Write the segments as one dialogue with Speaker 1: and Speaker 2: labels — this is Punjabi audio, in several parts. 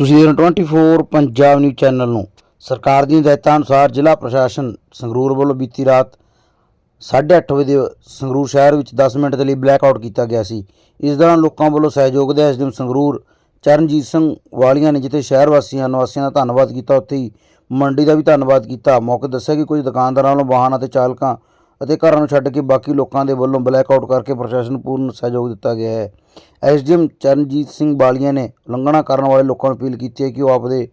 Speaker 1: ਤੁਸੀਂ ਦੇਖ ਰਹੇ ਹੋ 24 ਪੰਜਾਬ ਨਿਊਜ਼ ਚੈਨਲ ਨੂੰ। ਸਰਕਾਰ ਦੀਆਂ ਹਦਾਇਤਾਂ ਅਨੁਸਾਰ ਜ਼ਿਲ੍ਹਾ ਪ੍ਰਸ਼ਾਸਨ ਸੰਗਰੂਰ ਵੱਲੋਂ ਬੀਤੀ ਰਾਤ 8:30 ਵਜੇ ਸੰਗਰੂਰ ਸ਼ਹਿਰ ਵਿੱਚ 10 ਮਿੰਟ ਦੇ ਲਈ ਬਲੈਕ ਆਊਟ ਕੀਤਾ ਗਿਆ ਸੀ। ਇਸ ਦੌਰਾਨ ਲੋਕਾਂ ਵੱਲੋਂ ਸਹਿਯੋਗ ਦੇ ਐਸਡੀਐਮ ਸੰਗਰੂਰ ਚਰਨਜੀਤ ਸਿੰਘ ਵਾਲੀਆਂ ਨੇ ਜਿੱਥੇ ਸ਼ਹਿਰ ਵਾਸੀਆਂ, ਨਿਵਾਸੀਆਂ ਦਾ ਧੰਨਵਾਦ ਕੀਤਾ, ਉੱਥੇ ਹੀ ਮੰਡੀ ਦਾ ਵੀ ਧੰਨਵਾਦ ਕੀਤਾ। ਮੌਕੇ ਦੱਸਿਆ ਕਿ ਕੁਝ ਦੁਕਾਨਦਾਰਾਂ ਵੱਲੋਂ ਵਾਹਨ ਅਤੇ ਚਾਲਕਾਂ ਅਤੇ ਘਰਾਂ ਨੂੰ ਛੱਡ ਕੇ ਬਾਕੀ ਲੋਕਾਂ ਦੇ ਵੱਲੋਂ ਬਲੈਕ ਆਊਟ ਕਰਕੇ ਪ੍ਰਸ਼ਾਸਨ ਨੂੰ ਪੂਰਨ ਸਹਿਯੋਗ ਦਿੱਤਾ ਗਿਆ ਹੈ। ਐਸਡੀਐਮ ਚਰਨਜੀਤ ਸਿੰਘ ਬਾਲੀਆਂ ਨੇ ਉਲੰਘਣਾ ਕਰਨ ਵਾਲੇ ਲੋਕਾਂ ਨੂੰ ਅਪੀਲ ਕੀਤੀ ਹੈ ਕਿ ਉਹ ਆਪਦੇ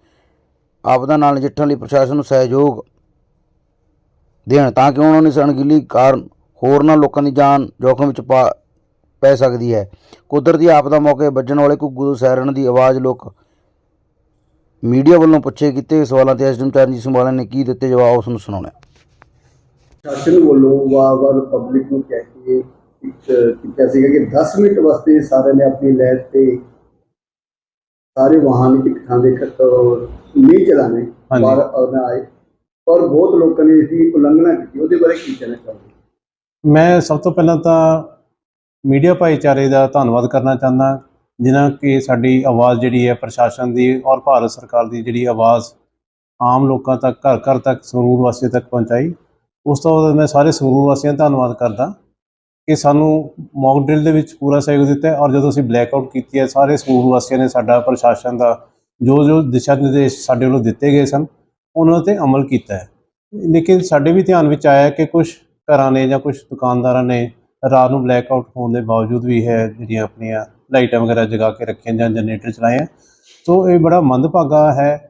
Speaker 1: ਆਪਦਾ ਨਾਲ ਨਜਿੱਠਣ ਲਈ ਪ੍ਰਸ਼ਾਸਨ ਨੂੰ ਸਹਿਯੋਗ ਦੇਣ ਤਾਂ ਕਿ ਉਹਨਾਂ ਦੀ ਅਣਗਹਿਲੀ ਕਾਰਨ ਹੋਰਨਾਂ ਲੋਕਾਂ ਦੀ ਜਾਨ ਜੋਖਮ ਵਿੱਚ ਪਾ ਪੈ ਸਕਦੀ ਹੈ। ਕੁਦਰਤੀ ਆਪਦਾ ਮੌਕੇ ਵੱਜਣ ਵਾਲੇ ਘੁੱਗੂ ਦੇ ਸਾਇਰਨ ਦੀ ਆਵਾਜ਼ ਲੋਕ ਮੀਡੀਆ ਵੱਲੋਂ ਪੁੱਛੇ ਕੀਤੇ ਸਵਾਲਾਂ ਤੇ ਐਸਡੀਐਮ ਚਰਨਜੀਤ ਸਿੰਘ ਬਾਲੀਆਂ ਨੇ ਕੀ ਦਿੱਤੇ ਜਵਾਬ ਉਸ ਨੂੰ ਸੁਣਾਉਣਾ
Speaker 2: ਸ਼ਾਸਨ ਵੱਲੋਂ ਵਾਰ-ਵਾਰ ਪਬਲਿਕ ਨੂੰ ਕਹਿ ਕੇ ਇੱਕ ਕੀਤਾ ਸੀਗਾ ਕਿ 10 ਮਿੰਟ ਵਾਸਤੇ ਸਾਰਿਆਂ ਨੇ ਆਪਣੀ ਲੈਟ ਤੇ ਸਾਰੇ ਵਾਹਨ ਇੱਕ ਥਾਂ ਦੇ ਖਤ ਨਹੀਂ ਚਲਾਣੇ। ਬਾਹਰ ਆਉਣਾ ਆਏ। ਔਰ ਬਹੁਤ ਲੋਕਾਂ ਨੇ ਇਸ ਦੀ ਉਲੰਘਣਾ ਕੀਤੀ ਉਹਦੇ ਬਾਰੇ ਕੀ ਕਹਿਣਾ ਚਾਹੁੰਦੇ
Speaker 3: ਮੈਂ ਸਭ ਤੋਂ ਪਹਿਲਾਂ ਤਾਂ ਮੀਡੀਆ ਭਾਈਚਾਰੇ ਦਾ ਧੰਨਵਾਦ ਕਰਨਾ ਚਾਹੁੰਦਾ ਜਿਨ੍ਹਾਂ ਕਿ ਸਾਡੀ ਆਵਾਜ਼ ਜਿਹੜੀ ਹੈ ਪ੍ਰਸ਼ਾਸਨ ਦੀ ਔਰ ਭਾਰਤ ਸਰਕਾਰ ਦੀ ਜਿਹੜੀ ਆਵਾਜ਼ ਆਮ ਲੋਕਾਂ ਤੱਕ ਘਰ ਘਰ ਤੱਕ ਸੰਗਰੂਰ ਵਾਸੀਆਂ ਤੱਕ ਪਹੁੰਚਾਈ। ਉਸ ਤੋਂ ਬਾਅਦ ਮੈਂ ਸਾਰੇ ਸੰਗਰੂਰ ਵਾਸੀਆਂ ਦਾ ਧੰਨਵਾਦ ਕਰਦਾ ਕਿ ਸਾਨੂੰ ਮੌਕ ਡਰਿਲ ਦੇ ਵਿੱਚ ਪੂਰਾ ਸਹਿਯੋਗ ਦਿੱਤਾ ਔਰ ਜਦੋਂ ਅਸੀਂ ਬਲੈਕ ਆਊਟ ਕੀਤੀ ਹੈ, ਸਾਰੇ ਸੰਗਰੂਰ ਵਾਸੀਆਂ ਨੇ ਸਾਡਾ ਪ੍ਰਸ਼ਾਸਨ ਦਾ ਜੋ ਜੋ ਦਿਸ਼ਾ ਨਿਰਦੇਸ਼ ਸਾਡੇ ਵੱਲੋਂ ਦਿੱਤੇ ਗਏ ਸਨ, ਉਹਨਾਂ ਤੇ ਅਮਲ ਕੀਤਾ ਹੈ। ਲੇਕਿਨ ਸਾਡੇ ਵੀ ਧਿਆਨ ਵਿੱਚ ਆਇਆ ਕਿ ਕੁਝ ਘਰਾਂ ਨੇ ਜਾਂ ਕੁਝ ਦੁਕਾਨਦਾਰਾਂ ਨੇ ਰਾਤ ਨੂੰ ਬਲੈਕ ਆਊਟ ਹੋਣ ਦੇ ਬਾਵਜੂਦ ਵੀ ਹੈ ਜਿਹੜੀਆਂ ਆਪਣੀਆਂ ਲਾਈਟਾਂ ਵਗੈਰਾ ਜਗਾ ਕੇ ਰੱਖੀਆਂ ਜਾਂ ਜਨਰੇਟਰ ਚਲਾਏ ਆ। ਸੋ ਇਹ ਬੜਾ ਮੰਦਭਾਗਾ ਹੈ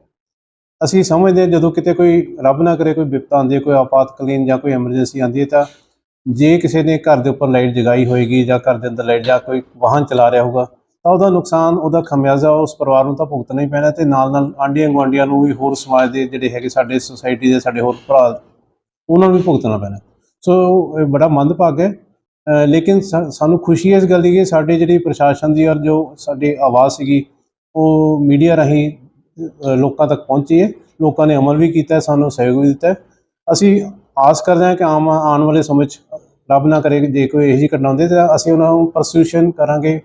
Speaker 3: ਅਸੀਂ ਸਮਝਦੇ ਹਾਂ ਜਦੋਂ ਕਿਤੇ ਕੋਈ ਰੱਬ ਨਾ ਕਰੇ, ਕੋਈ ਵਿਪਤਾ ਆਉਂਦੀ ਹੈ, ਕੋਈ ਆਪਾਤਕਾਲੀਨ ਜਾਂ ਕੋਈ ਐਮਰਜੈਂਸੀ ਆਉਂਦੀ ਹੈ, ਤਾਂ ਜੇ ਕਿਸੇ ਨੇ ਘਰ ਦੇ ਉੱਪਰ ਲਾਈਟ ਜਗਾਈ ਹੋਏਗੀ ਜਾਂ ਘਰ ਦੇ ਅੰਦਰ ਲਾਈਟ ਜਾਂ ਕੋਈ ਵਾਹਨ ਚਲਾ ਰਿਹਾ ਹੋਊਗਾ, ਤਾਂ ਉਹਦਾ ਨੁਕਸਾਨ, ਉਹਦਾ ਖਮਿਆਜ਼ਾ ਉਸ ਪਰਿਵਾਰ ਨੂੰ ਤਾਂ ਭੁਗਤਣਾ ਹੀ ਪੈਣਾ ਤੇ ਨਾਲ ਨਾਲ ਆਂਢੀਆਂ ਗੁਆਂਢੀਆਂ ਨੂੰ ਵੀ ਹੋਰ ਸਮਾਜ ਦੇ ਜਿਹੜੇ ਹੈਗੇ ਸਾਡੇ ਸੁਸਾਇਟੀ ਦੇ ਸਾਡੇ ਹੋਰ ਭਰਾ, ਉਹਨਾਂ ਨੂੰ ਵੀ ਭੁਗਤਣਾ ਪੈਣਾ। ਸੋ ਇਹ ਬੜਾ ਮੰਦਭਾਗ ਹੈ। ਲੇਕਿਨ ਸਾ- ਸਾਨੂੰ ਖੁਸ਼ੀ ਹੈ ਇਸ ਗੱਲ ਦੀ ਕਿ ਸਾਡੇ ਜਿਹੜੀ ਪ੍ਰਸ਼ਾਸਨ ਦੀ ਔਰ ਜੋ ਸਾਡੀ ਆਵਾਜ਼ ਸੀਗੀ, ਉਹ ਮੀਡੀਆ ਰਾਹੀਂ ਲੋਕਾਂ ਤੱਕ ਪਹੁੰਚੀ ਹੈ ਲੋਕਾਂ ਨੇ ਅਮਲ ਵੀ ਕੀਤਾ ਸਾਨੂੰ ਸਹਿਯੋਗ ਵੀ ਦਿੱਤਾ ਅਸੀਂ ਆਸ ਕਰਦੇ ਹਾਂ ਕਿ ਆਮ ਆਉਣ ਵਾਲੇ ਸਮੇਂ 'ਚ ਰੱਬ ਨਾ ਕਰੇ ਜੇ ਕੋਈ ਇਹੋ ਜਿਹੀ ਘਟਨਾ ਹੁੰਦੀ ਤਾਂ ਅਸੀਂ ਉਹਨਾਂ ਨੂੰ ਪਰਸੂਸ਼ਨ ਕਰਾਂਗੇ,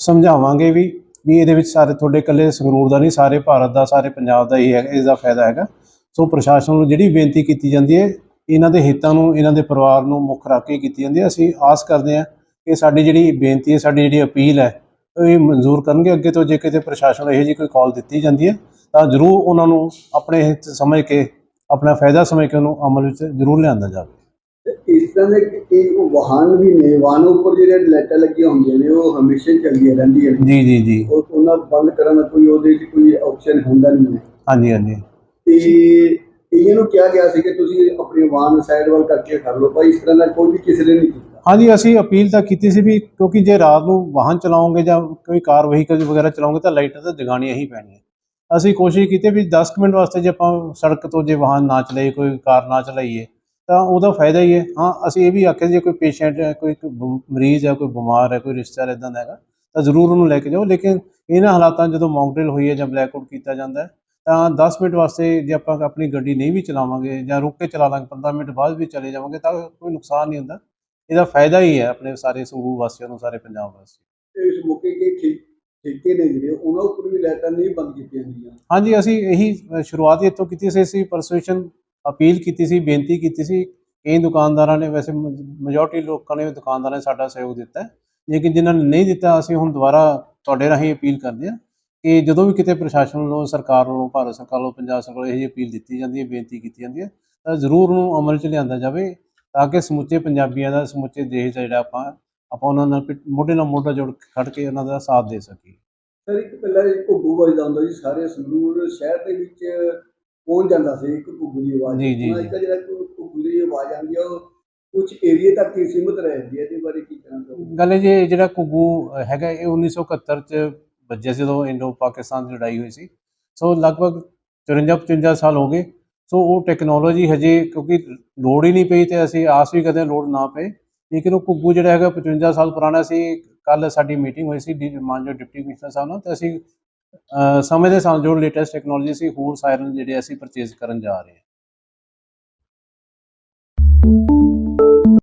Speaker 3: ਸਮਝਾਵਾਂਗੇ ਵੀ ਵੀ ਇਹਦੇ ਵਿੱਚ ਸਾਰੇ ਤੁਹਾਡੇ ਇਕੱਲੇ ਸੰਗਰੂਰ ਦਾ ਨਹੀਂ, ਸਾਰੇ ਭਾਰਤ ਦਾ, ਸਾਰੇ ਪੰਜਾਬ ਦਾ ਹੀ ਹੈ ਇਸ ਦਾ ਫਾਇਦਾ ਹੈਗਾ। ਸੋ ਪ੍ਰਸ਼ਾਸਨ ਨੂੰ ਜਿਹੜੀ ਬੇਨਤੀ ਕੀਤੀ ਜਾਂਦੀ ਹੈ, ਇਹਨਾਂ ਦੇ ਹਿੱਤਾਂ ਨੂੰ, ਇਹਨਾਂ ਦੇ ਪਰਿਵਾਰ ਨੂੰ ਮੁੱਖ ਰੱਖ ਕੇ ਕੀਤੀ ਜਾਂਦੀ ਹੈ। ਅਸੀਂ ਆਸ ਕਰਦੇ ਹਾਂ ਕਿ ਸਾਡੀ ਜਿਹੜੀ ਬੇਨਤੀ ਹੈ, ਸਾਡੀ ਜਿਹੜੀ ਅਪੀਲ ਹੈ ਇਹ ਮਨਜ਼ੂਰ ਕਰਨਗੇ ਅੱਗੇ ਤੋਂ ਜੇ ਕਿਤੇ ਪ੍ਰਸ਼ਾਸਨ ਇਹੋ ਜਿਹੀ ਕੋਈ ਕਾਲ ਦਿੱਤੀ ਜਾਂਦੀ ਹੈ ਤਾਂ ਜ਼ਰੂਰ ਉਹਨਾਂ ਨੂੰ ਆਪਣੇ ਹਿੱਤ ਸਮਝ ਕੇ ਆਪਣਾ ਫਾਇਦਾ ਸਮਝ ਕੇ ਉਹਨੂੰ ਅਮਲ ਵਿੱਚ ਜ਼ਰੂਰ ਲਿਆਂਦਾ ਜਾਵੇ।
Speaker 2: ਇਸ ਤਰ੍ਹਾਂ ਦੇ ਕਿ ਉਹ ਵਾਹਨ ਵੀ ਨੇ ਵਾਹਨਾਂ ਉੱਪਰ ਜਿਹੜੇ ਲਾਈਟਾਂ ਲੱਗੀਆਂ ਹੁੰਦੀਆਂ ਨੇ ਉਹ ਹਮੇਸ਼ਾ ਚੱਲਦੀਆਂ ਰਹਿੰਦੀਆਂ ਨੇ।
Speaker 3: ਜੀ ਜੀ ਜੀ।
Speaker 2: ਉਹ ਉਹਨਾਂ ਬੰਦ ਕਰਨ ਦਾ ਕੋਈ ਉਹਦੇ 'ਚ ਕੋਈ ਆਪਸ਼ਨ ਹੁੰਦਾ ਨਹੀਂ ਹੈ।
Speaker 3: ਹਾਂਜੀ ਹਾਂਜੀ।
Speaker 2: ਤੇ ਇਹਨਾਂ ਨੂੰ ਕਿਹਾ ਗਿਆ ਸੀ ਕਿ ਤੁਸੀਂ ਆਪਣੇ ਵਾਹਨ ਸਾਈਡ ਵੱਲ ਕਰਕੇ ਕਰ ਲਓ। ਭਾਈ ਇਸ ਤਰ੍ਹਾਂ ਦਾ ਕੋਈ ਵੀ ਕਿਸੇ ਨੇ ਨਹੀਂ
Speaker 3: ਹਾਂਜੀ, ਅਸੀਂ ਅਪੀਲ ਤਾਂ ਕੀਤੀ ਸੀ ਵੀ ਕਿਉਂਕਿ ਜੇ ਰਾਤ ਨੂੰ ਵਾਹਨ ਚਲਾਉਂਗੇ ਜਾਂ ਕੋਈ ਕਾਰ ਵਹੀਕਲ ਵਗੈਰਾ ਚਲਾਉਂਗੇ ਤਾਂ ਲਾਈਟਾਂ ਤਾਂ ਜਗਾਉਣੀਆਂ ਹੀ ਪੈਣੀਆਂ ਅਸੀਂ ਕੋਸ਼ਿਸ਼ ਕੀਤੀ ਵੀ 10 ਕੁ ਮਿੰਟ ਵਾਸਤੇ ਜੇ ਆਪਾਂ ਸੜਕ ਤੋਂ ਜੇ ਵਾਹਨ ਨਾ ਚਲਾਈਏ, ਕੋਈ ਕਾਰ ਨਾ ਚਲਾਈਏ, ਤਾਂ ਉਹਦਾ ਫਾਇਦਾ ਹੀ ਹੈ। ਹਾਂ, ਅਸੀਂ ਇਹ ਵੀ ਆਖਿਆ ਜੇ ਕੋਈ ਪੇਸ਼ੈਂਟ ਹੈ ਕੋਈ ਮਰੀਜ਼ ਹੈ ਕੋਈ ਬਿਮਾਰ ਹੈ, ਕੋਈ ਰਿਸ਼ਤੇਦਾਰ ਇਦਾਂ ਦਾ ਹੈਗਾ, ਤਾਂ ਜ਼ਰੂਰ ਉਹਨੂੰ ਲੈ ਕੇ ਜਾਓ। ਲੇਕਿਨ ਇਹਨਾਂ ਹਾਲਾਤਾਂ ਜਦੋਂ ਮੌਕ ਹੋਈ ਹੈ ਜਾਂ ਬਲੈਕ ਆਊਟ ਕੀਤਾ ਜਾਂਦਾ ਹੈ, ਤਾਂ 10 ਮਿੰਟ ਵਾਸਤੇ ਜੇ ਆਪਾਂ ਆਪਣੀ ਗੱਡੀ ਨਹੀਂ ਵੀ ਚਲਾਵਾਂਗੇ ਜਾਂ ਰੁਕ ਕੇ ਚਲਾ ਲਾਂਗੇ 15 ਮਿੰਟ ਬਾਅਦ ਵੀ ਚਲੇ ਜਾਵਾਂਗੇ, ਤਾਂ ਕੋਈ ਨੁਕਸਾਨ ਨਹੀਂ ਹੁੰਦਾ। ਇਹਦਾ ਫਾਇਦਾ ਹੀ ਹੈ ਆਪਣੇ ਸਾਰੇ ਸੰਗਰੂਰ ਵਾਸੀਆਂ ਨੂੰ ਸਾਰੇ ਪੰਜਾਬ ਵਾਸੀਆਂ
Speaker 2: ਇਸ ਮੌਕੇ ਕੇ ਠੇ- ਠੇਕੇ ਨੇ ਜਿਹੜੇ ਉਹਨਾਂ ਉੱਪਰ ਵੀ ਲਾਈਟਾਂ ਨਹੀਂ ਬੰਦ ਕੀਤੀਆਂ ਗਈਆਂ।
Speaker 3: ਹਾਂਜੀ ਅਸੀਂ ਇਹੀ ਅ, ਸ਼ੁਰੂਆਤ ਹੀ ਇੱਥੋਂ ਕੀਤੀ ਸੀ ਅਸੀਂ ਪਰਸੂਏਸ਼ਨ ਅਪੀਲ ਕੀਤੀ ਸੀ ਬੇਨਤੀ ਕੀਤੀ ਸੀ। ਕਈ ਦੁਕਾਨਦਾਰਾਂ ਨੇ ਵੈਸੇ ਮੈਜੋਰਟੀ ਲੋਕਾਂ ਨੇ ਦੁਕਾਨਦਾਰਾਂ ਨੇ ਸਾਡਾ ਸਹਿਯੋਗ ਦਿੱਤਾ ਹੈ। ਲੇਕਿਨ ਜਿਨ੍ਹਾਂ ਨੇ ਨਹੀਂ ਦਿੱਤਾ ਅਸੀਂ ਹੁਣ ਦੁਬਾਰਾ ਤੁਹਾਡੇ ਰਾਹੀਂ ਅਪੀਲ ਕਰਦੇ ਹਾਂ ਕਿ ਜਦੋਂ ਵੀ ਕਿਤੇ ਪ੍ਰਸ਼ਾਸਨ ਵੱਲੋਂ ਸਰਕਾਰ ਵੱਲੋਂ ਭਾਰਤ ਸਰਕਾਰ ਵੱਲੋਂ ਪੰਜਾਬ ਸਰਕਾਰ ਵੱਲੋਂ ਇਹ ਜਿਹੀ ਅਪੀਲ ਦਿੱਤੀ ਜਾਂਦੀ ਹੈ ਬੇਨਤੀ ਕੀਤੀ ਜਾਂਦੀ ਹੈ ਤਾਂ ਜ਼ਰੂਰ ਉਹਨੂੰ ਅਮਲ 'ਚ ਲਿਆਂਦਾ ਜਾਵੇ। ਤਾਂ ਕਿ ਸਮੁੱਚੇ ਪੰਜਾਬੀਆਂ ਦਾ ਸਮੁੱਚੇ ਦੇਸ਼ ਦਾ ਜਿਹੜਾ ਆਪਾਂ ਆਪਾਂ ਉਹਨਾਂ ਨਾਲ ਮੋਢੇ ਨਾਲ ਮੋਢਾ ਜੋੜ ਕੇ ਖੜ ਕੇ ਉਹਨਾਂ ਦਾ ਸਾਥ ਦੇ ਸਕੀਏ।
Speaker 2: ਸਰ ਇੱਕ ਪਹਿਲਾਂ ਇੱਕ ਘੁੱਗੂ ਵੱਜਦਾ ਹੁੰਦਾ ਸੀ ਸਾਰੇ ਸੰਗਰੂਰ ਸ਼ਹਿਰ ਦੇ ਵਿੱਚ ਪਹੁੰਚ ਜਾਂਦਾ ਸੀ ਇੱਕ ਘੁੱਗੂ ਦੀ ਆਵਾਜ਼।
Speaker 3: ਜੀ, ਜੀ,
Speaker 2: ਅੱਜ ਕੱਲ੍ਹ ਜਿਹੜਾ ਘੁੱਗੂ ਦੀ ਆਵਾਜ਼ ਆਉਂਦੀ ਆ ਉਹ ਕੁਝ ਏਰੀਆ ਤੱਕ ਹੀ ਸੀਮਿਤ ਰਹਿ ਜਾਂਦੀ ਹੈ ਇਹਦੇ ਬਾਰੇ ਕੀ ਕਹਿਣਾ ਚਾਹੋਗੇ?
Speaker 3: ਗੱਲ ਇਹ ਜੇ ਜਿਹੜਾ ਘੁੱਗੂ ਹੈਗਾ ਇਹ 1971 ਚ ਵੱਜਿਆ ਸੀ ਜਦੋਂ ਇੰਡੋ ਪਾਕਿਸਤਾਨ ਦੀ ਲੜਾਈ ਹੋਈ ਸੀ। ਸੋ ਲਗਭਗ 54 55 ਸਾਲ ਹੋ ਗਏ ਸੋ ਉਹ ਟੈਕਨੋਲੋਜੀ ਹਜੇ ਕਿਉਂਕਿ ਲੋੜ ਹੀ ਨਹੀਂ ਪਈ ਤੇ ਅਸੀਂ ਆਸ ਵੀ ਕਰਦੇ ਲੋੜ ਨਾ ਪਏ। ਲੇਕਿਨ ਉਹ ਘੁੱਗੂ ਜਿਹੜਾ ਹੈਗਾ 55 ਸਾਲ ਪੁਰਾਣਾ ਸੀ ਕੱਲ ਸਾਡੀ ਮੀਟਿੰਗ ਹੋਈ ਸੀ, ਡੀ ਮਾਨਜੋ ਡਿਪਟੀ ਕਮਿਸ਼ਨਰ ਸਾਹਿਬ ਨਾਲ ਤੇ ਅਸੀਂ ਸਮੇਂ ਦੇ ਸਾਲ ਜੋ ਲੇਟੈਸਟ ਟੈਕਨੋਲੋਜੀ ਸੀ, ਹੋਰ ਸਾਇਰਨ ਜਿਹੜੇ ਅਸੀਂ ਪਰਚੇਸ ਕਰਨ ਜਾ ਰਹੇ ਹਾਂ।